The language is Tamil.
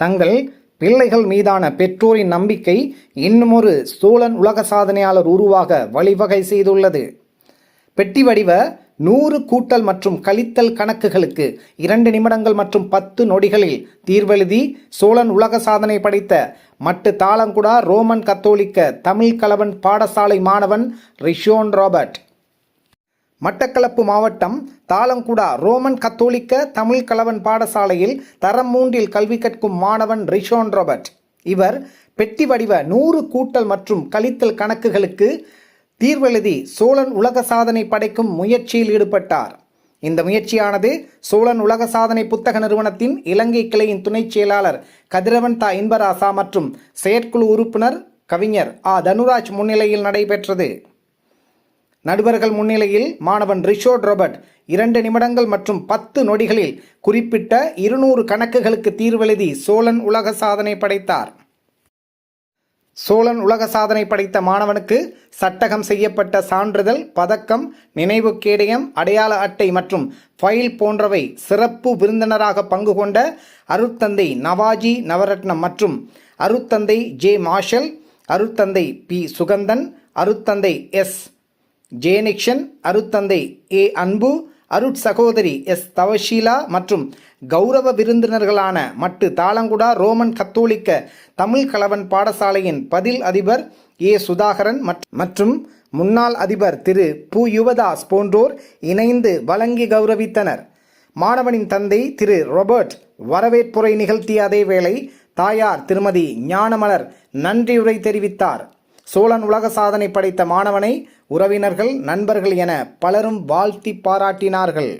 தங்கள் பிள்ளைகள் மீதான பெற்றோரின் நம்பிக்கை இன்னுமொரு சோழன் உலக சாதனையாளர் உருவாக வழிவகை செய்துள்ளது. பெட்டி வடிவ நூறு கூட்டல் மற்றும் கழித்தல் கணக்குகளுக்கு இரண்டு நிமிடங்கள் மற்றும் பத்து நொடிகளில் தீர்வெழுதி சோழன் உலக சாதனை படைத்த மட்டு தாளங்குடா ரோமன் கத்தோலிக்க தமிழ் கலவன் பாடசாலை மாணவன் ரிஷோன் ராபர்ட். மட்டக்களப்பு மாவட்டம் தாளங்குடா ரோமன் கத்தோலிக்க தமிழ் கலவன் பாடசாலையில் தரம் மூன்றில் கல்வி கற்கும் மாணவன் ரிஷோன் ராபர்ட். இவர் பெட்டி வடிவ நூறு கூட்டல் மற்றும் கழித்தல் கணக்குகளுக்கு தீர்வெழுதி சோழன் உலக சாதனை படைக்கும் முயற்சியில் ஈடுபட்டார். இந்த முயற்சியானது சோழன் உலக சாதனை புத்தக நிறுவனத்தின் இலங்கை கிளையின் துணைச் செயலாளர் கதிரவன் தா இன்பராசா மற்றும் செயற்குழு உறுப்பினர் கவிஞர் ஆ தனுராஜ் முன்னிலையில் நடைபெற்றது. நடுவர்கள் முன்னிலையில் மாணவன் ரிஷோட் ராபர்ட் இரண்டு நிமிடங்கள் மற்றும் பத்து நொடிகளில் குறிப்பிட்ட இருநூறு கணக்குகளுக்கு தீர்வெழுதி சோழன் உலக சாதனை படைத்தார். சோழன் உலக சாதனை படைத்த மாணவனுக்கு சட்டகம் செய்யப்பட்ட சான்றிதழ் பதக்கம் நினைவு கேடயம் அடையாள அட்டை மற்றும் ஃபைல் போன்றவை சிறப்பு விருந்தினராக பங்கு கொண்ட அருட்தந்தை நவாஜி நவரத்னம் மற்றும் அருட்தந்தை ஜே மார்ஷல் அருட்தந்தை பி சுகந்தன் அருட்தந்தை எஸ் ஜேனிக்ஷன் அருத்தந்தை ஏ. அன்பு அருட் சகோதரி எஸ். தவஷீலா மற்றும் கௌரவ விருந்தினர்களான மட்டு தாளங்குடா ரோமன் கத்தோலிக்க தமிழ் கலவன் பாடசாலையின் பதில் அதிபர் ஏ. சுதாகரன் மற்றும் முன்னாள் அதிபர் திரு பு. யுவதாஸ் போன்றோர் இணைந்து வழங்கி கௌரவித்தனர். மாணவனின் தந்தை திரு ரொபர்ட் வரவேற்புரை நிகழ்த்திய அதேவேளை தாயார் திருமதி ஞானமலர் நன்றியுரை தெரிவித்தார். சோழன் உலக சாதனை படைத்த மாணவனை உறவினர்கள் நண்பர்கள் என பலரும் வாழ்த்தி பாராட்டினார்கள்.